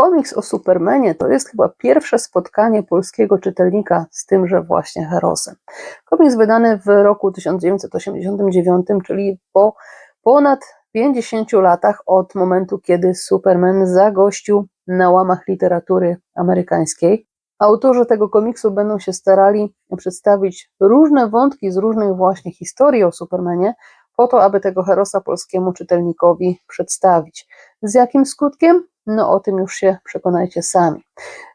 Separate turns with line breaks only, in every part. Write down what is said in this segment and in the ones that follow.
Komiks o Supermanie to jest chyba pierwsze spotkanie polskiego czytelnika z tymże właśnie herosem. Komiks wydany w roku 1989, czyli po ponad 50 latach od momentu, kiedy Superman zagościł na łamach literatury amerykańskiej. Autorzy tego komiksu będą się starali przedstawić różne wątki z różnych właśnie historii o Supermanie, po to, aby tego herosa polskiemu czytelnikowi przedstawić. Z jakim skutkiem? No o tym już się przekonajcie sami.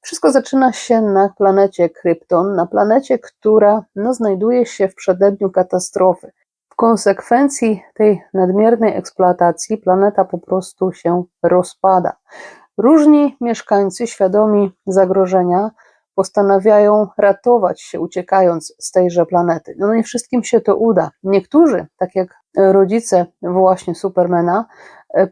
Wszystko zaczyna się na planecie Krypton, na planecie, która no, znajduje się w przededniu katastrofy. W konsekwencji tej nadmiernej eksploatacji planeta po prostu się rozpada. Różni mieszkańcy, świadomi zagrożenia, postanawiają ratować się, uciekając z tejże planety. No i wszystkim się to uda. Niektórzy, tak jak rodzice właśnie Supermana,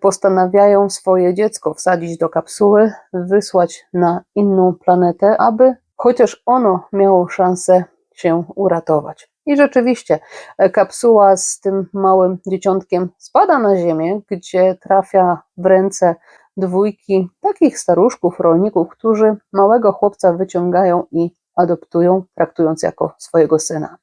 postanawiają swoje dziecko wsadzić do kapsuły, wysłać na inną planetę, aby chociaż ono miało szansę się uratować. I rzeczywiście e, kapsuła z tym małym dzieciątkiem spada na ziemię, gdzie trafia w ręce dwójki takich staruszków, rolników, którzy małego chłopca wyciągają i adoptują, traktując jako swojego syna.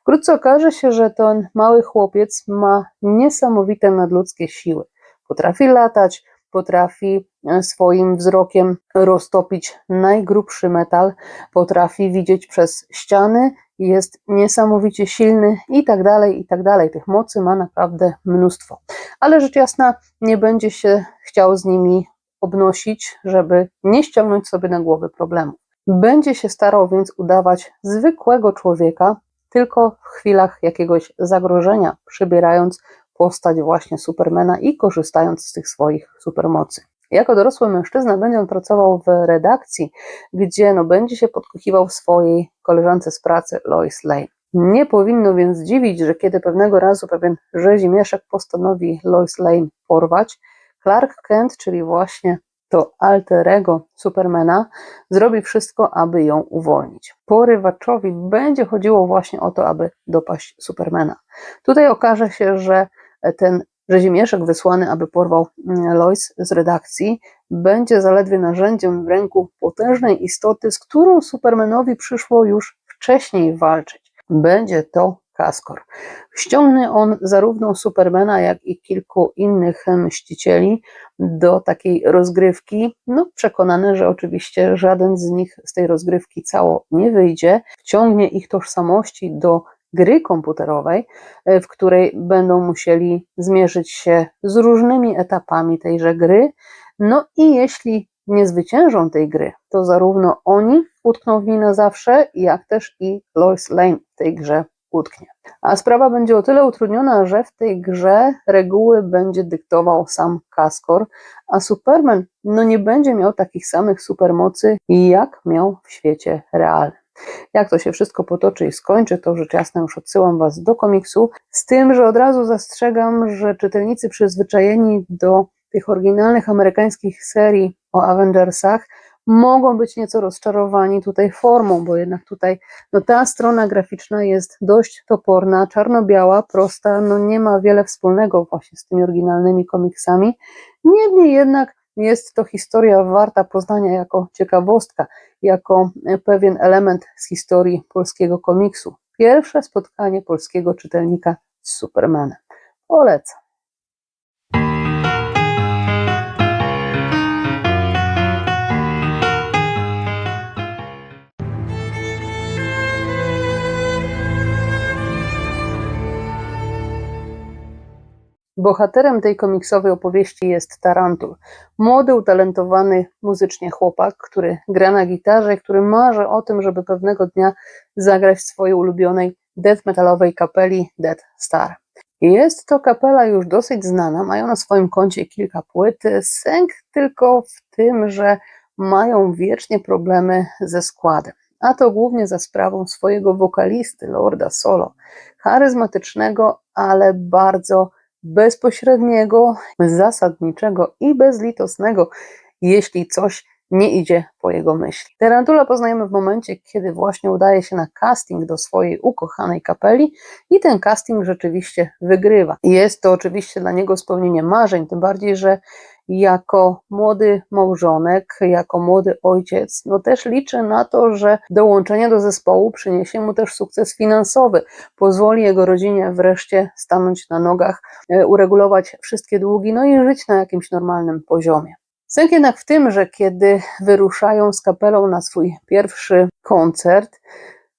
Wkrótce okaże się, że ten mały chłopiec ma niesamowite nadludzkie siły. Potrafi latać, potrafi e, swoim wzrokiem roztopić najgrubszy metal, potrafi widzieć przez ściany, jest niesamowicie silny i tak dalej, i tak dalej. Tych mocy ma naprawdę mnóstwo. Ale rzecz jasna, nie będzie się chciał z nimi obnosić, żeby nie ściągnąć sobie na głowę problemu. Będzie się starał więc udawać zwykłego człowieka, tylko w chwilach jakiegoś zagrożenia, przybierając postać właśnie Supermana i korzystając z tych swoich supermocy. Jako dorosły mężczyzna będzie on pracował w redakcji, gdzie no, będzie się podkuchiwał swojej koleżance z pracy Lois Lane. Nie powinno więc dziwić, że kiedy pewnego razu pewien rzezimieszek postanowi Lois Lane porwać, Clark Kent, czyli właśnie to alterego Supermana, zrobi wszystko, aby ją uwolnić. Porywaczowi będzie chodziło właśnie o to, aby dopaść Supermana. Tutaj okaże się, że ten rzezimieszek wysłany, aby porwał mm, Lois z redakcji, będzie zaledwie narzędziem w ręku potężnej istoty, z którą Supermanowi przyszło już wcześniej walczyć. Będzie to Kaskor. Ściągnie on zarówno Supermana, jak i kilku innych mścicieli do takiej rozgrywki. No, przekonany, że oczywiście żaden z nich z tej rozgrywki cało nie wyjdzie. Wciągnie ich tożsamości do gry komputerowej, w której będą musieli zmierzyć się z różnymi etapami tejże gry. No i jeśli nie zwyciężą tej gry, to zarówno oni utkną w niej na zawsze, jak też i Lois Lane w tej grze utknie. A sprawa będzie o tyle utrudniona, że w tej grze reguły będzie dyktował sam Kaskor, a Superman no nie będzie miał takich samych supermocy, jak miał w świecie realnym. Jak to się wszystko potoczy i skończy, to rzecz jasna już odsyłam Was do komiksu, z tym, że od razu zastrzegam, że czytelnicy przyzwyczajeni do tych oryginalnych amerykańskich serii o Avengersach mogą być nieco rozczarowani tutaj formą, bo jednak tutaj no, ta strona graficzna jest dość toporna, czarno-biała, prosta, no nie ma wiele wspólnego właśnie z tymi oryginalnymi komiksami. Niemniej jednak jest to historia warta poznania jako ciekawostka, jako pewien element z historii polskiego komiksu. Pierwsze spotkanie polskiego czytelnika z Supermanem. Polecam. Bohaterem tej komiksowej opowieści jest Tarantul, młody, utalentowany muzycznie chłopak, który gra na gitarze, który marzy o tym, żeby pewnego dnia zagrać w swojej ulubionej death metalowej kapeli Death Star. Jest to kapela już dosyć znana, mają na swoim koncie kilka płyt. Sęk tylko w tym, że mają wiecznie problemy ze składem. A to głównie za sprawą swojego wokalisty, Lorda Solo, charyzmatycznego, ale bardzo bezpośredniego, zasadniczego i bezlitosnego, jeśli coś nie idzie po jego myśli. Tarantula poznajemy w momencie, kiedy właśnie udaje się na casting do swojej ukochanej kapeli i ten casting rzeczywiście wygrywa. Jest to oczywiście dla niego spełnienie marzeń, tym bardziej, że jako młody małżonek, jako młody ojciec, no też liczy na to, że dołączenie do zespołu przyniesie mu też sukces finansowy, pozwoli jego rodzinie wreszcie stanąć na nogach, e, uregulować wszystkie długi, no i żyć na jakimś normalnym poziomie. Sęk jednak w tym, że kiedy wyruszają z kapelą na swój pierwszy koncert,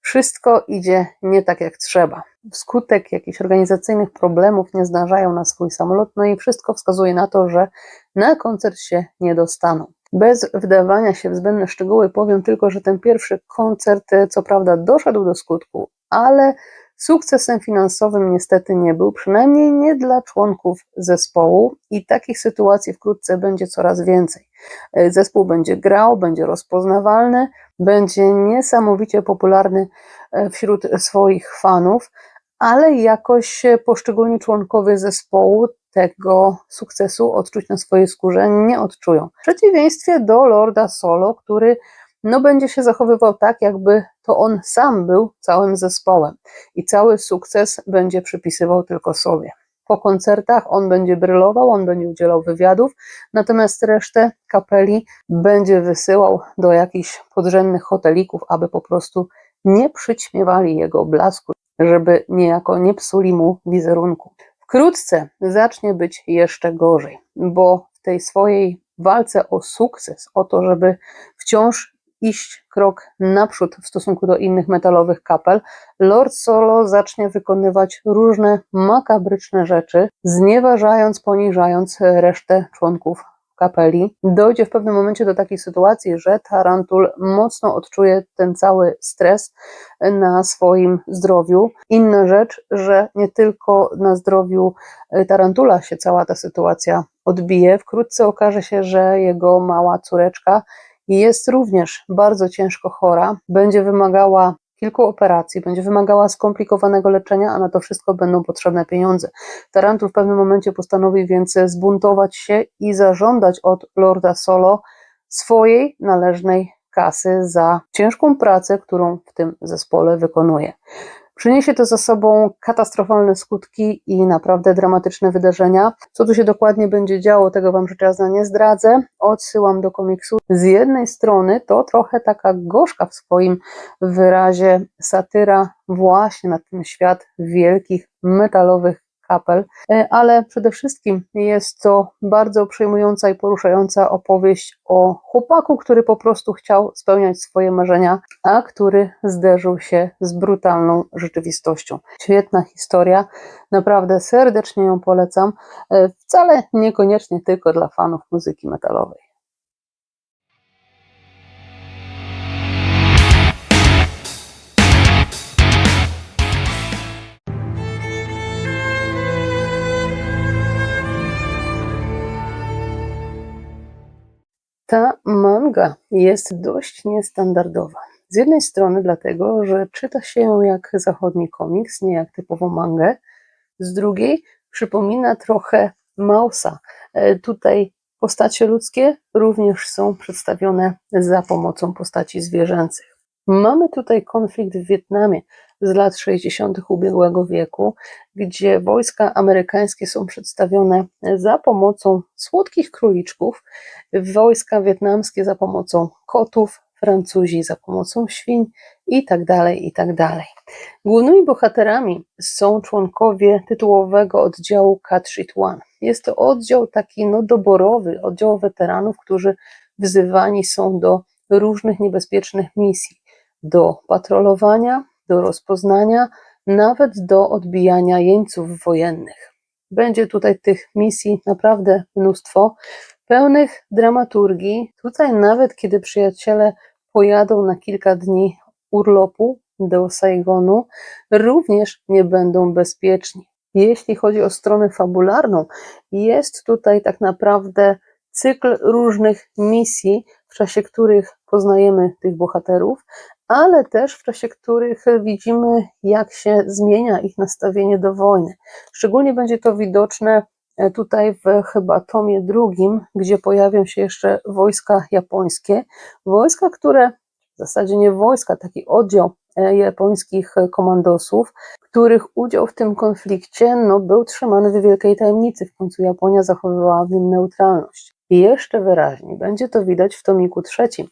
wszystko idzie nie tak jak trzeba. Wskutek jakichś organizacyjnych problemów nie zdarzają na swój samolot, no i wszystko wskazuje na to, że na koncert się nie dostaną. Bez wdawania się w zbędne szczegóły powiem tylko, że ten pierwszy koncert e, co prawda doszedł do skutku, ale sukcesem finansowym niestety nie był, przynajmniej nie dla członków zespołu i takich sytuacji wkrótce będzie coraz więcej. E, Zespół będzie grał, będzie rozpoznawalny, będzie niesamowicie popularny e, wśród swoich fanów, ale jakoś poszczególni członkowie zespołu tego sukcesu odczuć na swojej skórze nie odczują. W przeciwieństwie do Lorda Solo, który no będzie się zachowywał tak, jakby to on sam był całym zespołem i cały sukces będzie przypisywał tylko sobie. Po koncertach on będzie brylował, on będzie udzielał wywiadów, natomiast resztę kapeli będzie wysyłał do jakichś podrzędnych hotelików, aby po prostu nie przyćmiewali jego blasku, żeby niejako nie psuli mu wizerunku. Wkrótce zacznie być jeszcze gorzej, bo w tej swojej walce o sukces, o to, żeby wciąż iść krok naprzód w stosunku do innych metalowych kapel, Lord Solo zacznie wykonywać różne makabryczne rzeczy, znieważając, poniżając resztę członków kapeli. Dojdzie w pewnym momencie do takiej sytuacji, że Tarantul mocno odczuje ten cały stres na swoim zdrowiu. Inna rzecz, że nie tylko na zdrowiu Tarantula się cała ta sytuacja odbije. Wkrótce okaże się, że jego mała córeczka jest również bardzo ciężko chora, będzie wymagała kilku operacji, będzie wymagała skomplikowanego leczenia, a na to wszystko będą potrzebne pieniądze. Tarantul w pewnym momencie postanowi więc zbuntować się i zażądać od Lorda Solo swojej należnej kasy za ciężką pracę, którą w tym zespole wykonuje. Przyniesie to za sobą katastrofalne skutki i naprawdę dramatyczne wydarzenia. Co tu się dokładnie będzie działo, tego Wam rzecz jasna nie zdradzę. Odsyłam do komiksu. Z jednej strony to trochę taka gorzka w swoim wyrazie satyra właśnie na ten świat wielkich metalowych kapel, e, ale przede wszystkim jest to bardzo przejmująca i poruszająca opowieść o chłopaku, który po prostu chciał spełniać swoje marzenia, a który zderzył się z brutalną rzeczywistością. Świetna historia, naprawdę serdecznie ją polecam, e, wcale niekoniecznie tylko dla fanów muzyki metalowej. Manga jest dość niestandardowa. Z jednej strony dlatego, że czyta się ją jak zachodni komiks, nie jak typową mangę. Z drugiej przypomina trochę Mausa. E, Tutaj postacie ludzkie również są przedstawione za pomocą postaci zwierzęcych. Mamy tutaj konflikt w Wietnamie z lat 60. ubiegłego wieku, gdzie wojska amerykańskie są przedstawione za pomocą słodkich króliczków, wojska wietnamskie za pomocą kotów, Francuzi za pomocą świń i tak dalej, i tak dalej. Głównymi bohaterami są członkowie tytułowego oddziału Cat Sheet One. Jest to oddział taki no, doborowy, oddział weteranów, którzy wzywani są do różnych niebezpiecznych misji, do patrolowania, do rozpoznania, nawet do odbijania jeńców wojennych. Będzie tutaj tych misji naprawdę mnóstwo, pełnych dramaturgii. Tutaj nawet kiedy przyjaciele pojadą na kilka dni urlopu do Saigonu, również nie będą bezpieczni. Jeśli chodzi o stronę fabularną, jest tutaj tak naprawdę cykl różnych misji, w czasie których poznajemy tych bohaterów, ale też w czasie których widzimy, jak się zmienia ich nastawienie do wojny. Szczególnie będzie to widoczne e, tutaj w chyba tomie drugim, gdzie pojawią się jeszcze wojska japońskie. Wojska, które w zasadzie nie wojska, taki oddział e, japońskich komandosów, których udział w tym konflikcie no, był trzymany w wielkiej tajemnicy. W końcu Japonia zachowywała w nim neutralność. I jeszcze wyraźniej będzie to widać w tomiku trzecim,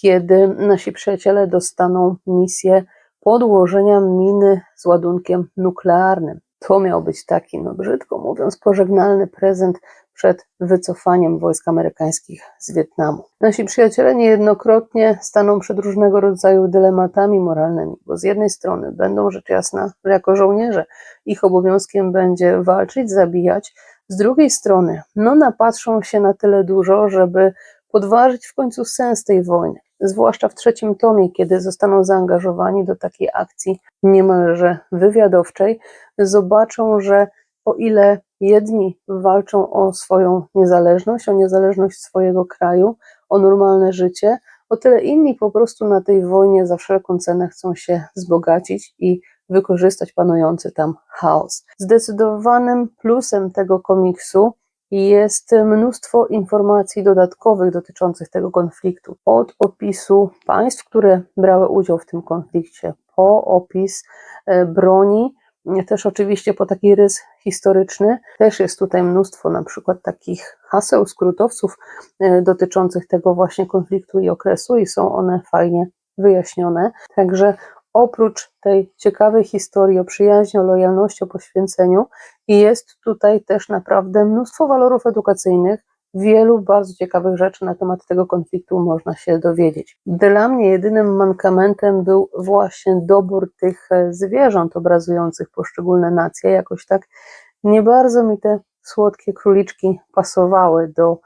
kiedy nasi przyjaciele dostaną misję podłożenia miny z ładunkiem nuklearnym. To miał być taki, no brzydko mówiąc, pożegnalny prezent przed wycofaniem wojsk amerykańskich z Wietnamu. Nasi przyjaciele niejednokrotnie staną przed różnego rodzaju dylematami moralnymi, bo z jednej strony będą rzecz jasna jako żołnierze, ich obowiązkiem będzie walczyć, zabijać, z drugiej strony, no napatrzą się na tyle dużo, żeby podważyć w końcu sens tej wojny. Zwłaszcza w trzecim tomie, kiedy zostaną zaangażowani do takiej akcji niemalże wywiadowczej, zobaczą, że o ile jedni walczą o swoją niezależność, o niezależność swojego kraju, o normalne życie, o tyle inni po prostu na tej wojnie za wszelką cenę chcą się wzbogacić i wykorzystać panujący tam chaos. Zdecydowanym plusem tego komiksu jest mnóstwo informacji dodatkowych dotyczących tego konfliktu. Od opisu państw, które brały udział w tym konflikcie, po opis e, broni, też oczywiście po taki rys historyczny. Też jest tutaj mnóstwo na przykład takich haseł, skrótowców e, dotyczących tego właśnie konfliktu i okresu i są one fajnie wyjaśnione. Także oprócz tej ciekawej historii o przyjaźni, o lojalności, o poświęceniu, jest tutaj też naprawdę mnóstwo walorów edukacyjnych, wielu bardzo ciekawych rzeczy na temat tego konfliktu można się dowiedzieć. Dla mnie jedynym mankamentem był właśnie dobór tych e, zwierząt obrazujących poszczególne nacje. Jakoś tak nie bardzo mi te słodkie króliczki pasowały do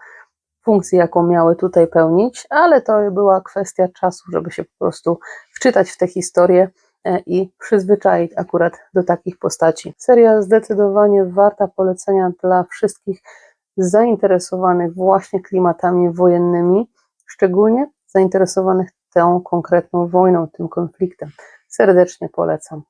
funkcji, jaką miały tutaj pełnić, ale to była kwestia czasu, żeby się po prostu wczytać w tę historię e, i przyzwyczaić akurat do takich postaci. Seria zdecydowanie warta polecenia dla wszystkich zainteresowanych właśnie klimatami wojennymi, szczególnie zainteresowanych tą konkretną wojną, tym konfliktem. Serdecznie polecam.